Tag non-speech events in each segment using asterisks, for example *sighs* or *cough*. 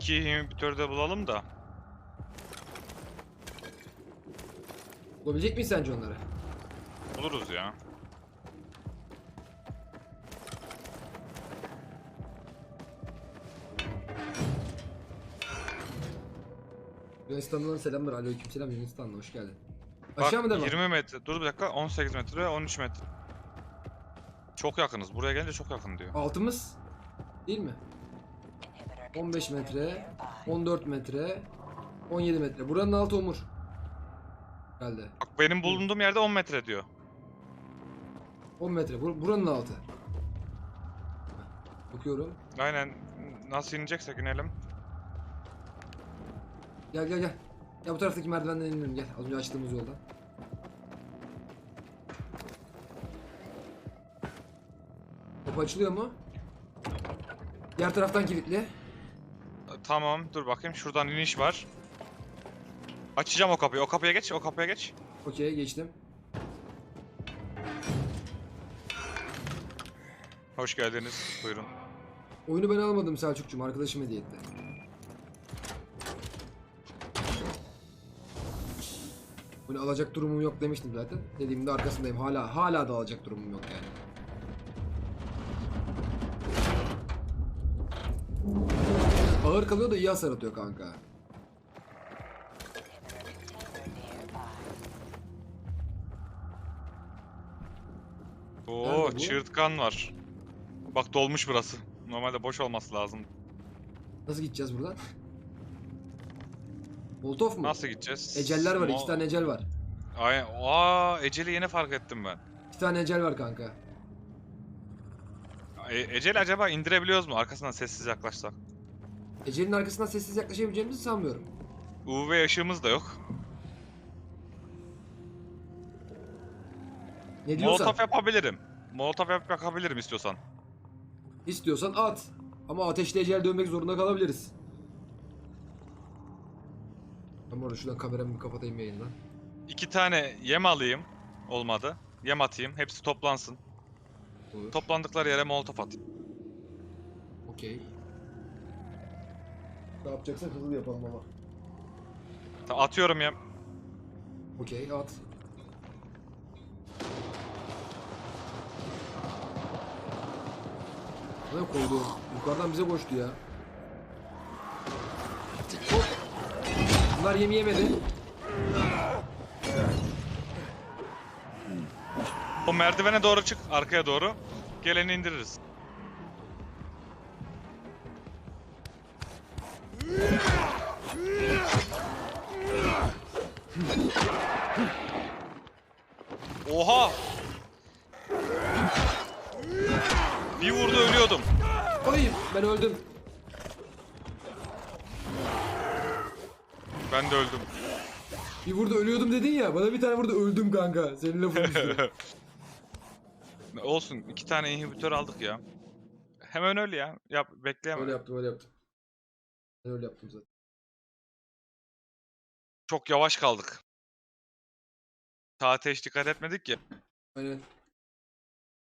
iki inhibitör de bulalım da. Bulabilecek miyiz sence onları? Buluruz ya. Yunanistan'dan selamlar. Aleykümselam Yunanistan'da hoş geldin. Bak Aşağı mı devam? 20 metre. Dur bir dakika. 18 metre, 13 metre. Çok yakınız. Buraya gelince çok yakın diyor. Altımız değil mi? 15 metre, 14 metre, 17 metre. Buranın altı omur. Geldi. Bak benim bulunduğum yerde 10 metre diyor. 10 metre. Bur- buranın altı. Bakıyorum. Aynen. Nasıl ineceksek inelim. Gel gel gel. Ya bu taraftaki merdivenden inelim gel. Az önce açtığımız yoldan. Kapı açılıyor mu? Diğer taraftan kilitli. Tamam. Dur bakayım. Şuradan iniş var. Açacağım o kapıyı. O kapıya geç. O kapıya geç. Okey geçtim. Hoş geldiniz. Buyurun. Oyunu ben almadım Selçukcuğum. Arkadaşım hediye etti. Bunu alacak durumum yok demiştim zaten. Dediğimde arkasındayım. Hala hala da alacak durumum yok yani. Ağır kalıyor da iyi hasar atıyor kanka. Oo, Nerede bu? çığırtkan var. Bak dolmuş burası. Normalde boş olması lazım. Nasıl gideceğiz buradan? Molotov mu? Nasıl gideceğiz? Eceller var. Mo- iki tane ecel var. Ay, aa, eceli yeni fark ettim ben. İki tane ecel var kanka. E, ecel acaba indirebiliyoruz mu? Arkasından sessiz yaklaşsak. Ecelin arkasından sessiz yaklaşabileceğimizi sanmıyorum. UV ışığımız da yok. Ne diyorsan. Molotov yapabilirim. Molotov yap yapabilirim istiyorsan. İstiyorsan at. Ama ateşli ecel dövmek zorunda kalabiliriz. Ama orada şuradan kameramı bir kapatayım yayından. İki tane yem alayım. Olmadı. Yem atayım. Hepsi toplansın. Olur. Toplandıkları yere molotof atayım. Okey. Ne yapacaksak hızlı yapalım ama. Ta- Atıyorum yem. Okey at. Ne koydu? Yukarıdan bize koştu ya. Hop. Bunlar yemi yemedi. O merdivene doğru çık. Arkaya doğru. Geleni indiririz. Oha! Bir vurdu ölüyordum. Ay ben öldüm. Ben de öldüm. Bir vurdu ölüyordum dedin ya. Bana bir tane vurdu öldüm kanka. Senin lafın. *laughs* Olsun. iki tane inhibitör aldık ya. Hemen öyle ya. Yap, bekleyemem. öyle yaptım öyle yaptım. Ben öyle yaptım zaten. Çok yavaş kaldık. Saate hiç dikkat etmedik ki. Aynen.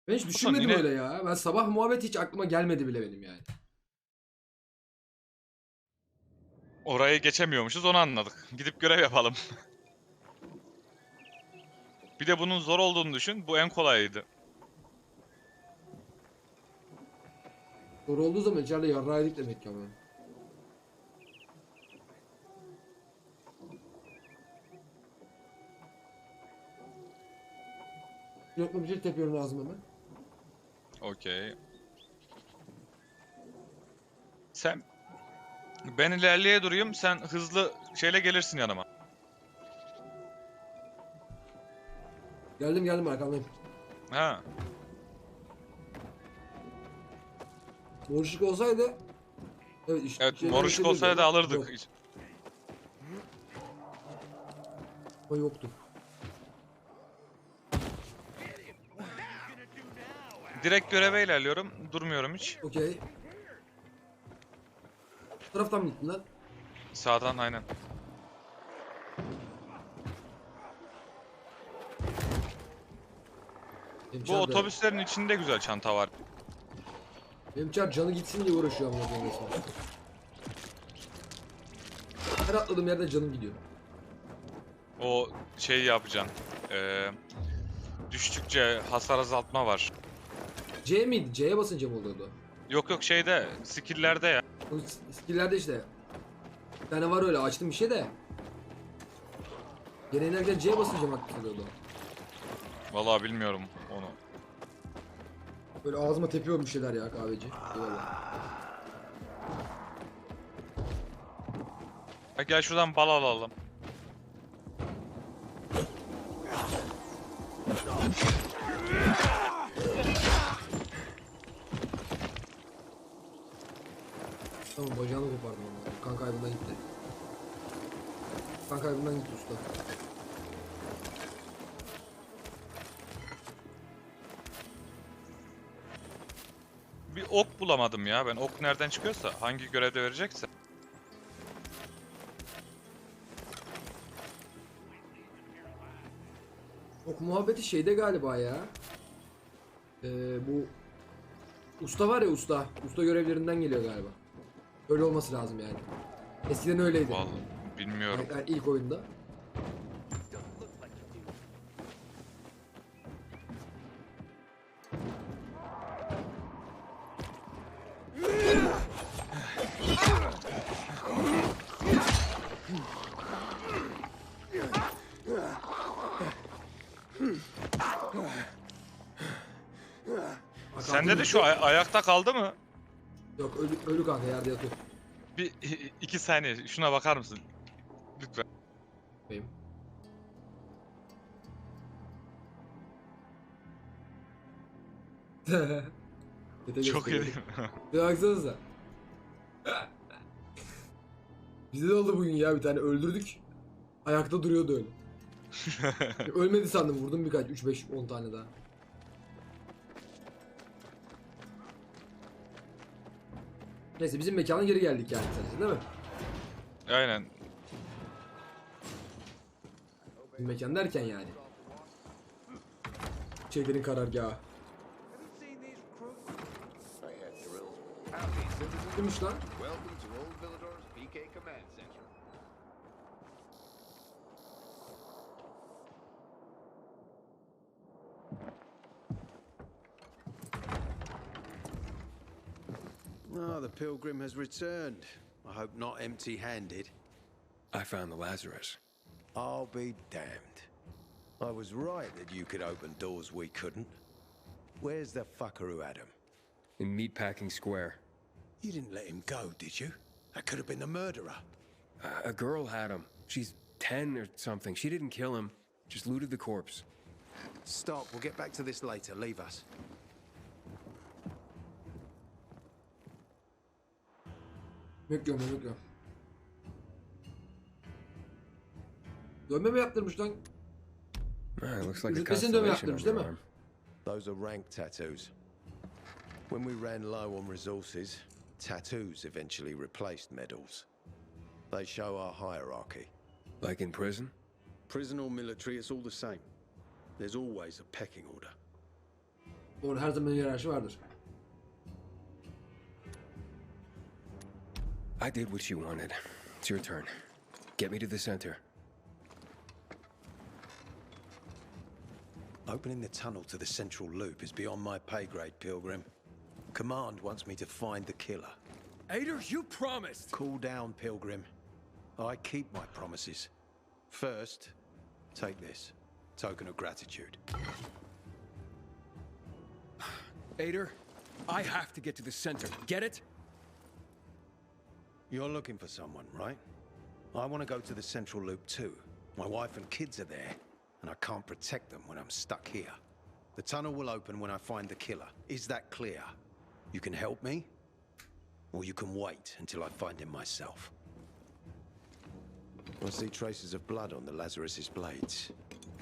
Ben hiç düşünmedim yine- öyle ya. Ben sabah muhabbet hiç aklıma gelmedi bile benim yani. Orayı geçemiyormuşuz onu anladık. Gidip görev yapalım. *laughs* bir de bunun zor olduğunu düşün. Bu en kolayıydı. Doğru olduğu zaman içeride yarrağıydık demek ki ama. Yok bir şey tepiyorum lazım hemen. Okey. Sen... Ben ilerleye durayım. Sen hızlı şeyle gelirsin yanıma. Geldim geldim arkamdayım. Ha. Moruşluk olsaydı... Evet, işte, Evet, şeyden moruşluk geçebilirdi olsaydı ama alırdık. Yok, o yoktu. Direkt göreve ilerliyorum. Durmuyorum hiç. Okey. Bu taraftan mı gittin lan? Sağdan aynen. Bu çar da- otobüslerin içinde güzel çanta var. Çar canı gitsin diye uğraşıyor ama resmen. Her atladığım yerde canım gidiyor. O şey yapacaksın. Ee, düştükçe hasar azaltma var. C miydi? C'ye basınca mı oluyordu? Yok yok şeyde skill'lerde ya. O s- skill'lerde işte. Bir tane var öyle açtım bir şey de. Gene inerken C'ye basınca mı aktif oluyordu? Vallahi bilmiyorum onu. Böyle ağzıma tepiyorum bir şeyler ya kahveci. Eyvallah. Ha, gel şuradan bal alalım. Tamam bacağını kopardım ama. Kan kaybından gitti. Kan kaybından gitti usta. Bir ok bulamadım ya ben. Ok nereden çıkıyorsa, hangi görevde verecekse. Ok muhabbeti şeyde galiba ya. Ee, bu usta var ya usta. Usta görevlerinden geliyor galiba. Öyle olması lazım yani. Eskiden öyleydi. Vallahi bilmiyorum. Yani ilk oyunda. Sende de şu ay- ayakta kaldı mı? Yok ölü, ölü kanka yerde yatıyor. Bir *laughs* iki saniye şuna bakar mısın? Lütfen. Benim. *laughs* Çok iyi değil mi? *laughs* Bir baksanıza. Bize de oldu bugün ya bir tane öldürdük. Ayakta duruyordu öyle. Ölmedi sandım vurdum birkaç 3 5 10 tane daha. Neyse bizim mekana geri geldik yani sadece değil mi? Aynen. Bizim mekan derken yani. Şeylerin karargahı. Kimmiş lan? Pilgrim has returned. I hope not empty handed. I found the Lazarus. I'll be damned. I was right that you could open doors we couldn't. Where's the fucker who had him? In Meatpacking Square. You didn't let him go, did you? That could have been the murderer. Uh, a girl had him. She's 10 or something. She didn't kill him, just looted the corpse. Stop, we'll get back to this later. Leave us. Bekliyorum ben bekliyorum. Dövme mi yaptırmış lan? It looks like a Üretmesini dövme constellation yaptırmış değil mi? Those are rank tattoos. When we ran low on resources, tattoos eventually replaced medals. They show our hierarchy. Like in prison? Prison or military, it's all the same. There's always a pecking order. Doğru her zaman hiyerarşi vardır. I did what you wanted. It's your turn. Get me to the center. Opening the tunnel to the central loop is beyond my pay grade, Pilgrim. Command wants me to find the killer. Ader, you promised! Cool down, Pilgrim. I keep my promises. First, take this. Token of gratitude. Ader, I have to get to the center. Get it? You're looking for someone, right? I want to go to the central loop too. My wife and kids are there, and I can't protect them when I'm stuck here. The tunnel will open when I find the killer. Is that clear? You can help me, or you can wait until I find him myself. I see traces of blood on the Lazarus's blades.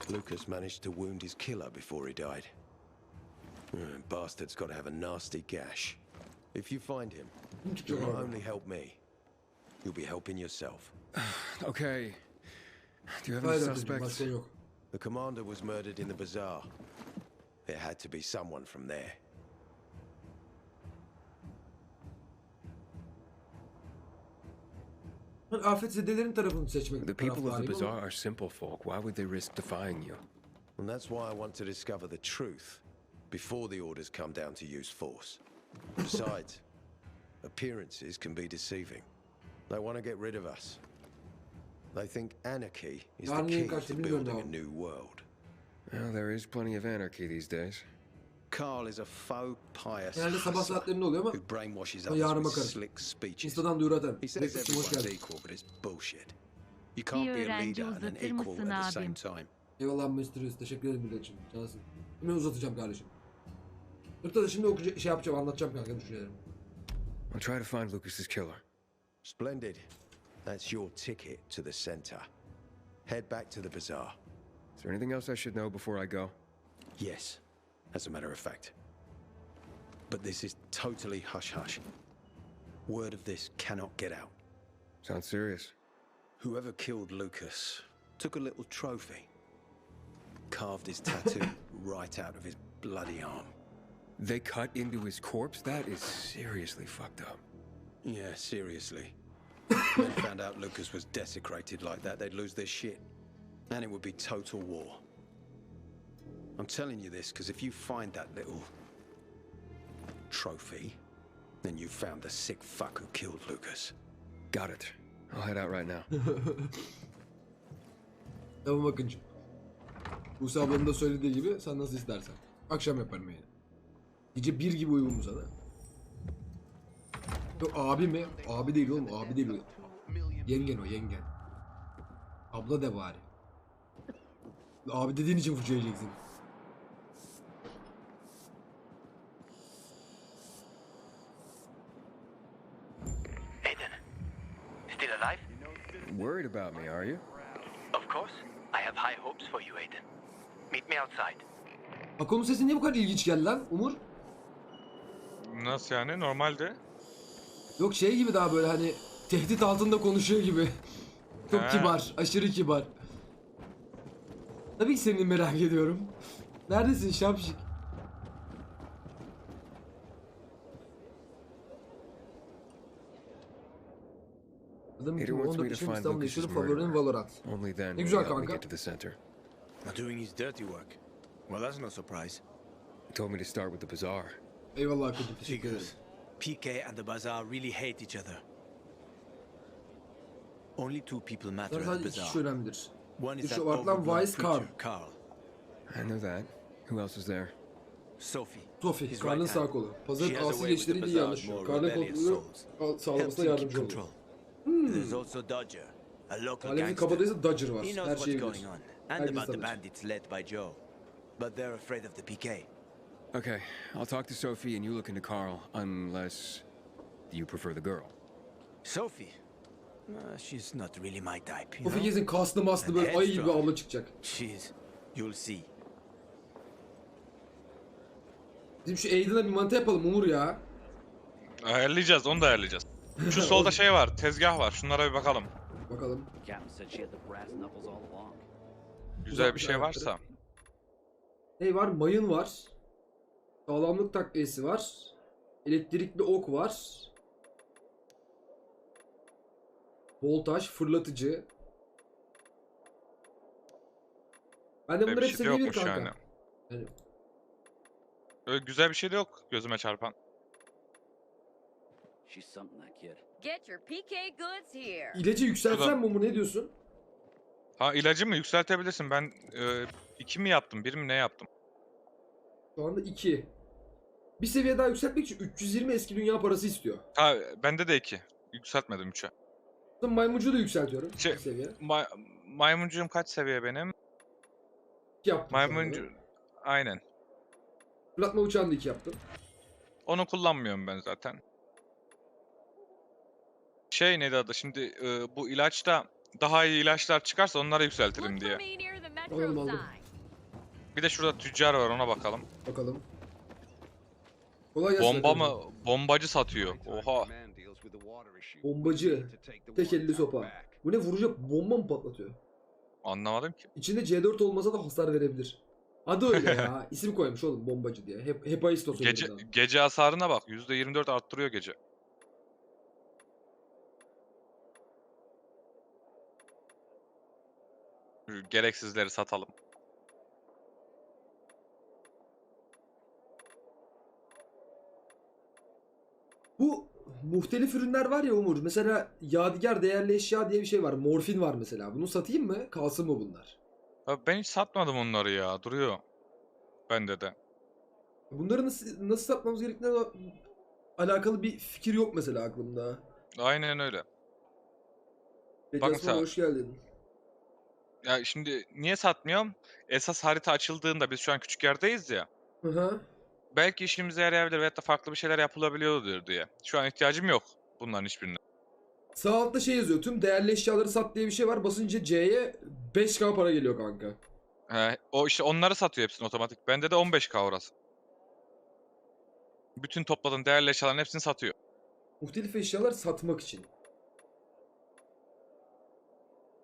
Lucas managed to wound his killer before he died. Bastard's got to have a nasty gash. If you find him, You'll only help me, you'll be helping yourself. *sighs* Okay. Do you have any Hayır suspects? The commander was murdered in the bazaar. There had to be someone from there. Ben afetzedelerin tarafını seçmek The people of the bazaar are simple folk. Why would they risk defying you? And that's why I want to discover the truth before the orders come down to use force. Besides, appearances can be deceiving. They want to get rid of us. They think anarchy is the key to building a new world. Well, there is plenty of anarchy these days. Carl is a faux pious Genelde sabah hustler saatlerinde oluyor ama who brainwashes others with slick speeches. Insta'dan duyuru atan. He says everyone's equal, but it's bullshit. You can't be a leader and an equal at the same time. Eyvallah Mr. Reis. Teşekkür ederim milletçim. Cansın. Hemen uzatacağım kardeşim. Da şimdi okuyacak, şey yapacağım anlatacağım kanka düşüncelerimi. I'll try to find Lucas's killer. Splendid. That's your ticket to the center. Head back to the bazaar. Is there anything else I should know before I go? Yes, as a matter of fact. But this is totally hush hush. Word of this cannot get out. Sounds serious. Whoever killed Lucas took a little trophy, carved his tattoo *laughs* right out of his bloody arm. They cut into his corpse? That is seriously fucked up. Yeah, seriously. Men found out Lucas was desecrated like that, they'd lose their shit. And it would be total war. I'm telling you this because if you find that little trophy, then you found the sick fuck who killed Lucas. Got it. I'll head out right now. *laughs* Tamam Akıncım. Buse ablanın da söylediği gibi sen nasıl istersen. Akşam yaparım yani. Gece bir gibi uygun mu sana? Yok abi mi? Abi değil oğlum abi değil. Yengen o yengen. Abla de bari. Abi dediğin için fırça yiyeceksin. Aiden, still alive? Worried about me, are you? Of course. I have high hopes for you, Aiden. Meet me outside. Ako'nun sesi niye bu kadar ilginç geldi lan Umur? Nasıl yani? Normalde. Yok şey gibi daha böyle hani tehdit altında konuşuyor gibi. Çok He. kibar, aşırı kibar. Tabii ki seni merak ediyorum. Neredesin şapşik? Adam Peter kim? wants me 14 to yaşında find İstanbul'da Lucas's. Favorim murderer. Valorant. Only then Ne will güzel he help me kanka. get to the center. Doing his dirty work. Well, that's no surprise. He told me to start with the bazaar. Eyvallah. Because PK and the bazaar really hate each other. Only two people matter Bunlar at the sadece iki kişi bazaar. One is Bir that şu var overgrown Vice Carl. preacher, Carl. I know that. Who else is there? Sophie. Sophie, his Karl'ın right sağ kolu. She Pazarın has a asi way with the geçişleriyle iyi bazaar's anlaşıyor. more Karl'ın rebellious kontrolü sağlamasına Helps him keep yardımcı oluyor. control. Hmm. There's also Dodger, a local Alemin gangster. kabadayısı Dodger var. He Her knows şeyi what's bilir. going on, and about the bandits led by Joe. But they're afraid of the PK. Okay, I'll talk to Sophie and you look into Carl, unless you prefer the girl. Sophie, uh, she's not really my type, you know? kaslı maslı böyle ayı gibi abla çıkacak. She's, you'll see. Bizim şu Aiden'a bir mantı yapalım Umur ya. Ayarlayacağız, onu da ayarlayacağız. Şu *laughs* solda şey var, tezgah var. Şunlara bir bakalım. Bakalım. Güzel bir şey varsa. Ne var? Mayın var. Sağlamlık takviyesi var. Elektrikli ok var. Voltaj, fırlatıcı. Ben de bunları bir şey de yokmuş kanka. yani. Yani Öyle güzel bir şey de yok gözüme çarpan. She's something, that kid. Get your PK goods here. ilacı yükseltsem Şuradan- mi Umur ne diyorsun? Ha ilacı mı yükseltebilirsin? Ben e, iki mi yaptım, bir mi ne yaptım? Şu anda 2. Bir seviye daha yükseltmek için 320 eski dünya parası istiyor. Ha bende de iki. Yükseltmedim üçe. Sonra maymuncuğu da yükseltiyorum. Şey- Bir seviye. Ma maymuncuğum kaç seviye benim? 2 yaptım. Maymuncu... Aynen. Fırlatma uçağını da 2 yaptım. Onu kullanmıyorum ben zaten. Şey neydi adı şimdi e, bu ilaçta daha iyi ilaçlar çıkarsa onları yükseltirim diye. metro Aldım. Bir de şurada tüccar var ona bakalım. Bakalım. Kolay gelsin. Bomba mı? Bombacı satıyor. Oha. Bombacı. Tek elli sopa. Bu ne vurunca bomba mı patlatıyor? Anlamadım ki. İçinde C4 olmasa da hasar verebilir. Adı öyle ya. *laughs* İsim koymuş oğlum bombacı diye. Hep Hephaistos Gece, gece hasarına bak. %24 arttırıyor gece. Gereksizleri satalım. Bu muhtelif ürünler var ya Umur. Mesela yadigar değerli eşya diye bir şey var. Morfin var mesela. Bunu satayım mı? Kalsın mı bunlar? Abi ben hiç satmadım onları ya. Duruyor. Bende de. Bunları nasıl, nasıl satmamız gerektiğine alakalı bir fikir yok mesela aklımda. Aynen öyle. Peki Bak Osman, mesela- hoş geldin. Ya şimdi niye satmıyorum? Esas harita açıldığında biz şu an küçük yerdeyiz ya. Hı hı. Belki işimize yarayabilir veyahut da farklı bir şeyler yapılabiliyordur diye. Şu an ihtiyacım yok bunların hiçbirine. Sağ altta şey yazıyor. Tüm değerli eşyaları sat diye bir şey var. Basınca C'ye 5k para geliyor kanka. He, o işte onları satıyor hepsini otomatik. Bende de 15k orası. Bütün topladığın değerli eşyaların hepsini satıyor. Muhtelif eşyalar satmak için.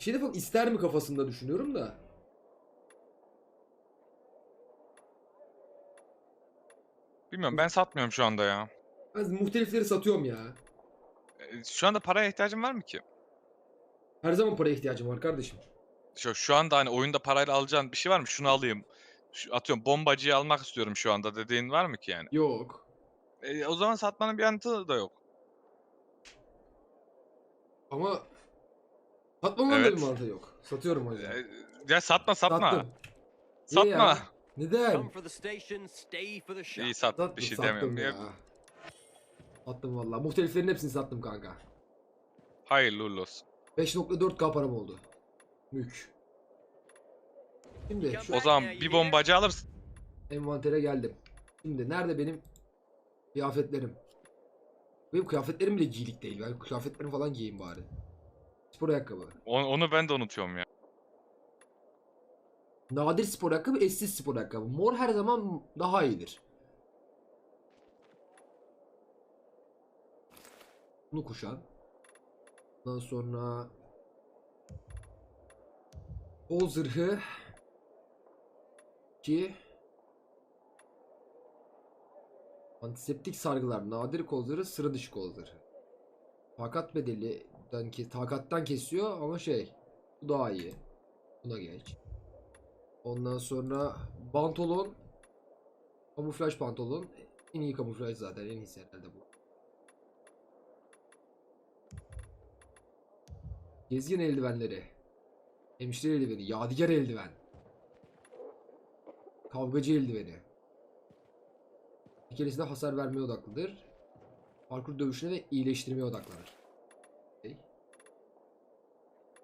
De falan ister mi kafasında düşünüyorum da. Bilmiyorum ben satmıyorum şu anda ya. Ben muhtelifleri satıyorum ya. E, Şu anda paraya ihtiyacım var mı ki? Her zaman paraya ihtiyacım var kardeşim. Şu, şu anda hani oyunda parayla alacağın bir şey var mı? Şunu alayım. Şu, atıyorum bombacıyı almak istiyorum şu anda dediğin var mı ki yani? Yok. E, o zaman satmanın bir anlamı da yok. Ama satmamanın da Evet. bir mantığı yok. Satıyorum o yüzden. E, ya satma satma. Sattım. Satma. ya? Neden? Come for the station, stay for the shop. İyi sat Sattım, bir şey sattım demiyorum. ya. Ya. Sattım valla. Muhteliflerin hepsini sattım kanka. Hayırlı uğurlu olsun. 5.4k param oldu. Mük. Şimdi şu O zaman bir bombacı alırsın. envantere geldim. Şimdi nerede benim kıyafetlerim? Benim kıyafetlerim bile giyilik değil. Ben kıyafetlerimi falan giyeyim bari. Spor ayakkabı. Onu, onu ben de unutuyorum ya. Nadir spor ayakkabı, eşsiz spor ayakkabı. Mor her zaman daha iyidir. Bunu kuşan. Ondan sonra kol zırhı ki antiseptik sargılar, nadir kol zırhı, sıra dışı kol zırhı. Takat bedelinden ki takattan kesiyor ama şey bu daha iyi. Buna geç. Ondan sonra pantolon. Kamuflaj pantolon. En iyi kamuflaj zaten. En iyisi herhalde bu. Gezgin eldivenleri. Hemşire eldiveni. Yadigar eldiven. Kavgacı eldiveni. Bir keresinde hasar vermeye odaklıdır. Parkur dövüşüne ve iyileştirmeye odaklanır. Okay.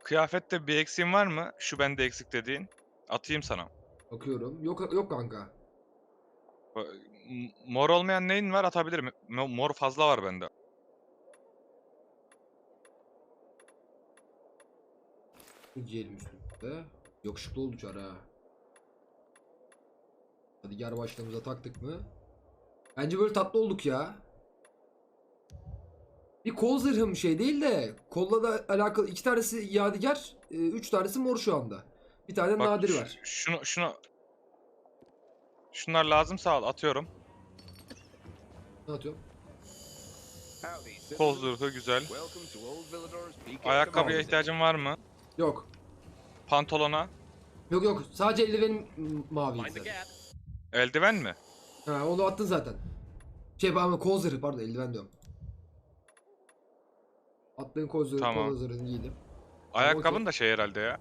Kıyafette bir eksiğin var mı? Şu bende eksik dediğin. Atayım sana. Bakıyorum. Yok yok kanka. Mor olmayan neyin var atabilirim. Mo- Mor fazla var bende. Giyelim üstümüzde. Yakışıklı oldu çar ha. Hadi gel başlığımıza taktık mı? Bence böyle tatlı olduk ya. Bir kol zırhım şey değil de kolla da alakalı iki tanesi yadigar, e, üç tanesi mor şu anda. Bir tane Bak, nadir var. Şunu şunu Şunlar lazım sağ ol atıyorum. Ne atıyorum? Citizens. zırhı güzel. Ayakkabıya ihtiyacın var mı? Yok. Pantolona. Yok yok. Sadece eldivenim mavi. Eldiven mi? Ha onu attın zaten. Şey kol zırhı pardon eldiven diyorum. Attığın kol zırhı, Tamam. zırhını giydim. Ayakkabın da şey herhalde ya.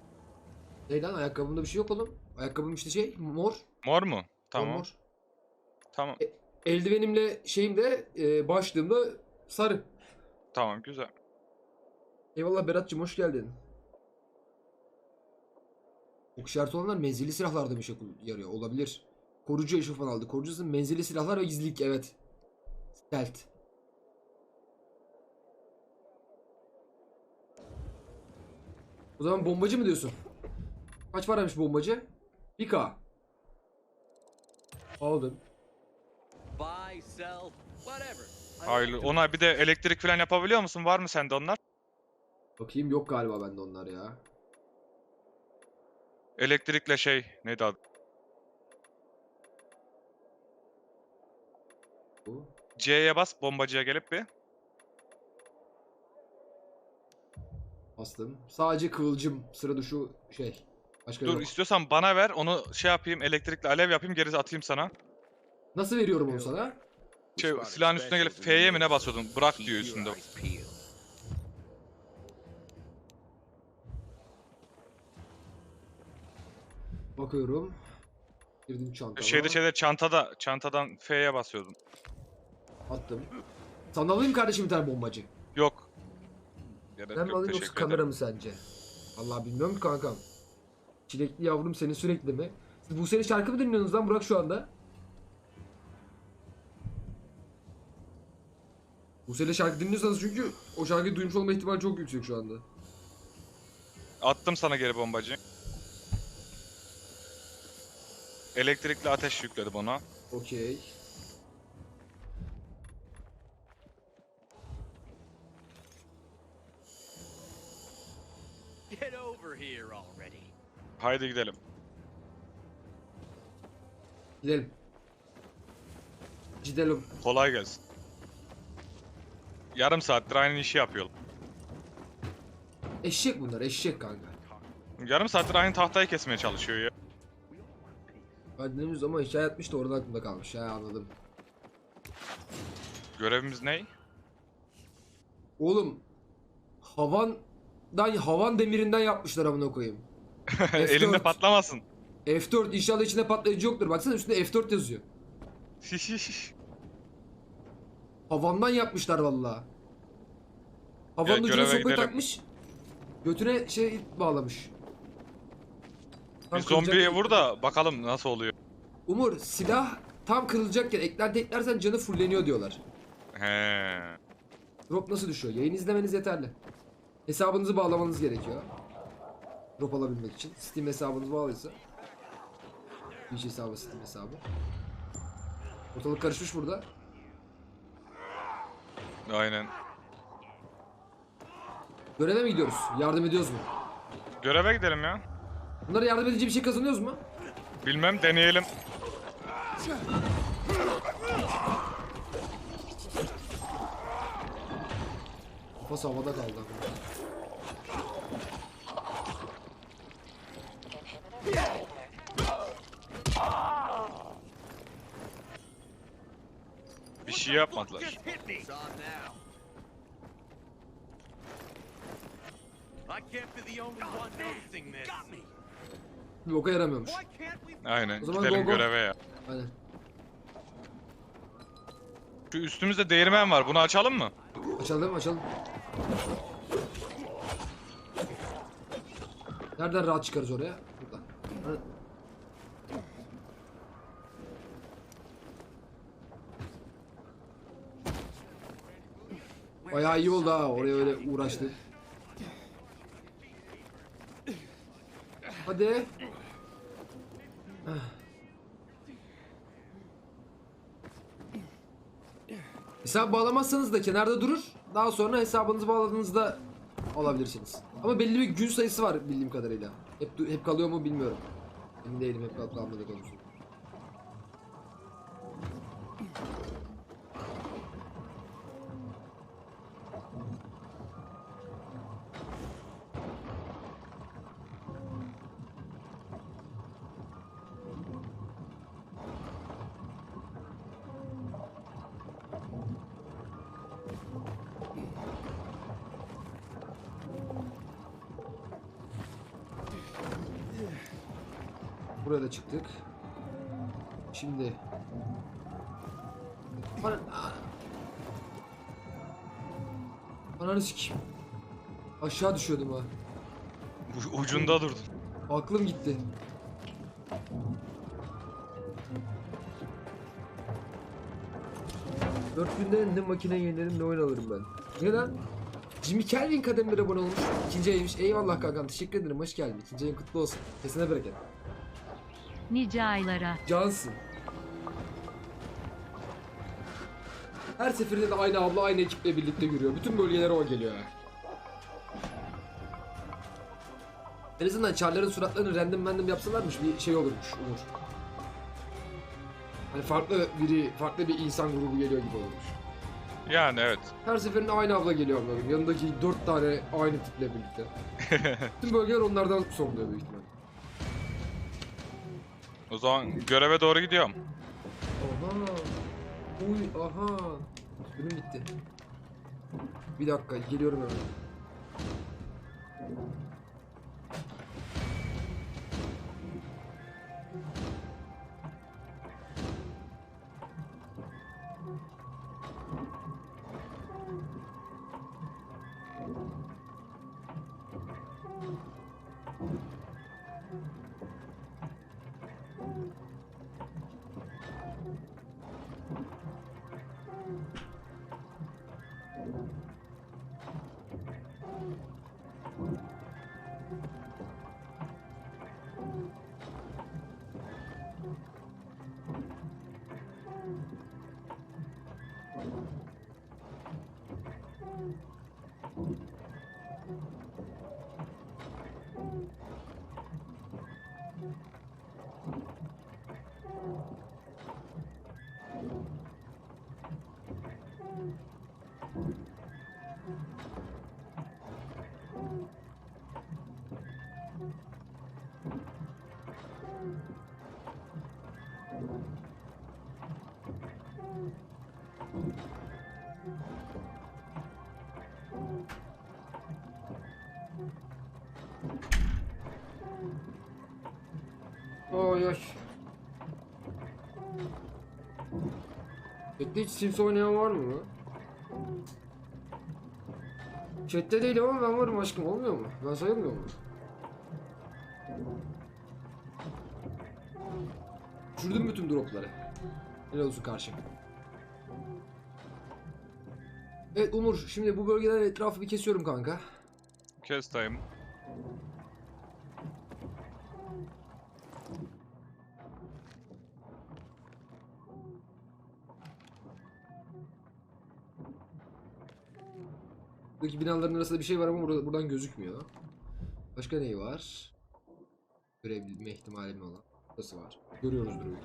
Neyden ayakkabımda bir şey yok oğlum. Ayakkabım işte şey mor. Mor mu? Tamam. mor. Tamam. Eldivenimle şeyim de e, başlığımda sarı. Tamam güzel. Eyvallah Berat'cığım hoş geldin. Ok işareti olanlar menzilli silahlarda bir şey yarıyor. Olabilir. Korucu eşofman aldı. Korucusun menzilli silahlar ve gizlilik evet. Stealth. O zaman bombacı mı diyorsun? Kaç paraymış bombacı? 1K. Aldım. Buy, sell, whatever. Hayırlı. Ona bir de elektrik falan yapabiliyor musun? Var mı sende onlar? Bakayım yok galiba bende onlar ya. Elektrikle şey neydi adı? Bu. C'ye bas bombacıya gelip bir. Bastım. Sadece kıvılcım sıra dışı şey. Başka Dur yok. istiyorsan bana ver onu şey yapayım elektrikli alev yapayım geri atayım sana. Nasıl veriyorum onu sana? Şey, silahın üstüne gelip F'ye mi ne basıyordun? Bırak diyor üstünde. Bakıyorum. Girdim çantama. Şeyde şeyde çantada çantadan F'ye basıyordun. Attım. Sana alayım kardeşim bir tane bombacı. Yok. Gerek Ben mi yok alayım yoksa teşekkür kamera mı sence? Allah bilmiyorum ki kankam. Çilekli yavrum senin sürekli mi? Siz bu sene şarkı mı dinliyorsunuz lan Burak şu anda? Bu sene şarkı dinliyorsanız çünkü o şarkıyı duymuş olma ihtimali çok yüksek şu anda. Attım sana geri bombacı. Elektrikli ateş yükledim ona. Okey. Get over here already. Haydi gidelim. Gidelim. Gidelim. Kolay gelsin. Yarım saattir aynı işi yapıyorum. Eşek bunlar eşek kanka. Yarım saattir aynı tahtayı kesmeye çalışıyor ya. Annemiz ama hikaye atmış da oradan aklımda kalmış. Ha anladım. Görevimiz ne? Oğlum havandan havan demirinden yapmışlar amına koyayım. *laughs* Elinde F4. patlamasın. F4 inşallah içinde patlayıcı yoktur. Baksana üstünde F4 yazıyor. *laughs* Havandan yapmışlar valla. Havanın Ya, ucuna göreve sopayı gidelim. takmış. Götüne şey bağlamış. Tam Bir zombiye kırılacak- vur da bakalım nasıl oluyor. Umur silah tam kırılacakken eklenti eklersen canı fulleniyor diyorlar. He. Drop nasıl düşüyor? Yayın izlemeniz yeterli. Hesabınızı bağlamanız gerekiyor. Drop alabilmek için. Steam hesabınız bağlıysa. Twitch hesabı, Steam hesabı. Ortalık karışmış burada. Aynen. Göreve mi gidiyoruz? Yardım ediyoruz mu? Göreve gidelim ya. Bunlara yardım edince bir şey kazanıyoruz mu? Bilmem deneyelim. Kafası havada kaldı. Bir şey yapmadılar. It's on now. I can't be the only one noticing this. Bir boka yaramıyormuş. Aynen. O zaman Gidelim go go. göreve ya. Aynen. Şu üstümüzde değirmen var. Bunu açalım mı? Açalım açalım. Nereden rahat çıkarız oraya? Bayağı iyi oldu ha oraya öyle uğraştı. Hadi. Hesap bağlamazsanız da kenarda durur. Daha sonra hesabınızı bağladığınızda alabilirsiniz. Ama belli bir gün sayısı var bildiğim kadarıyla. Hep hep kalıyor mu bilmiyorum. Emin değilim hep kalıp kalmadığı çıktık. Şimdi Ana... Ananı sikeyim. Aşağı düşüyordum ha. U- Ucunda durdun. Aklım gitti. Dört günde ne makine yenilerim ne oyun alırım ben. Ne lan? Jimmy Kelvin kademine abone olmuş. İkinci ayıymış. Eyvallah kankam teşekkür ederim. Hoş geldin. İkinci ayın kutlu olsun. Kesine bereket. Nice aylara. Cansın. Her seferinde de aynı abla aynı ekiple birlikte yürüyor. Bütün bölgelere o geliyor. En azından çarların suratlarını random random yapsalarmış bir şey olurmuş Umur. Hani farklı biri, farklı bir insan grubu geliyor gibi olurmuş. Yani evet. Her seferinde aynı abla geliyor onların. Yanındaki dört tane aynı tiple birlikte. *laughs* Tüm bölgeler onlardan soruluyor büyük ihtimal. O zaman göreve doğru gidiyorum. Aha. Uy aha. Bölüm bitti. Bir dakika geliyorum hemen. Chat'te hiç Sims oynayan var mı? Chat'te değilim ama ben varım aşkım olmuyor mu? Ben sayılmıyor mu? Düşürdüm bütün dropları. Helal olsun karşım. Evet Umur şimdi bu bölgeden etrafı bir kesiyorum kanka. Kes dayım. Buradaki binaların arasında bir şey var ama burada, buradan gözükmüyor. Başka neyi var? Görebilme ihtimalim olan. Burası var. Görüyoruzdur büyük.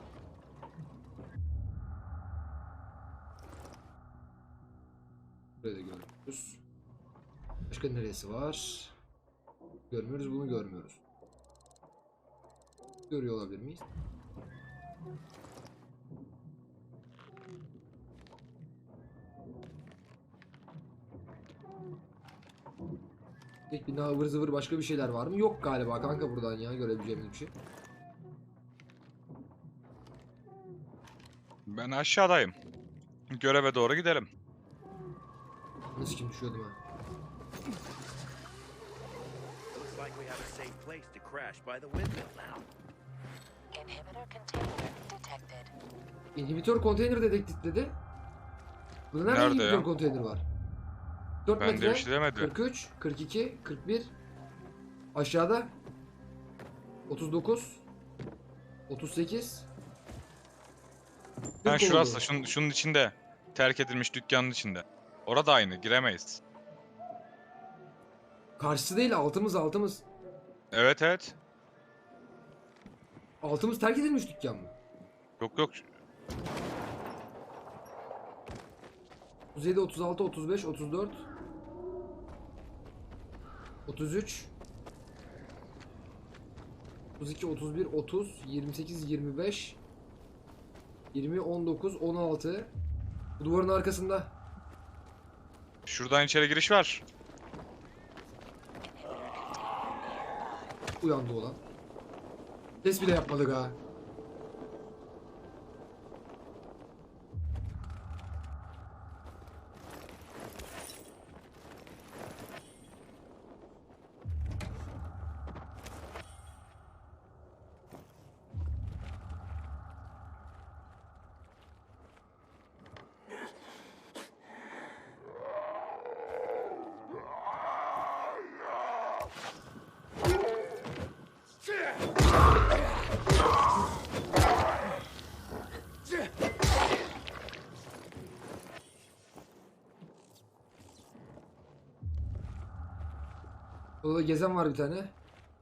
Burayı da görüyoruz. Başka neresi var? Görmüyoruz bunu görmüyoruz. Görüyor olabilir miyiz? Tek bina ıvır zıvır başka bir şeyler var mı? Yok galiba kanka buradan ya görebileceğimiz bir şey. Ben aşağıdayım. Göreve doğru gidelim. Nasıl kim düşüyordum ha? Looks like we have a safe place to crash by the windmill now. Inhibitor container detected. İnhibitör konteyner dedektif dedi. Burada nerede, Nerede inhibitör konteyner var? 4 Ben de metre, bir şey demedi. 43, 42, 41. Aşağıda 39 38 Ha 40 şurası, şunun, şunun içinde. Terk edilmiş dükkanın içinde. Orada aynı, giremeyiz. Karşısı değil altımız altımız. Evet evet. Altımız terk edilmiş dükkan mı? Yok yok. 37, 36, 35, 34 33 32, 31, 30, 28, 25 20, 19, 16 Bu duvarın arkasında Şuradan içeri giriş var. uyandı olan. Ses bile yapmadık ha. Gezen var bir tane.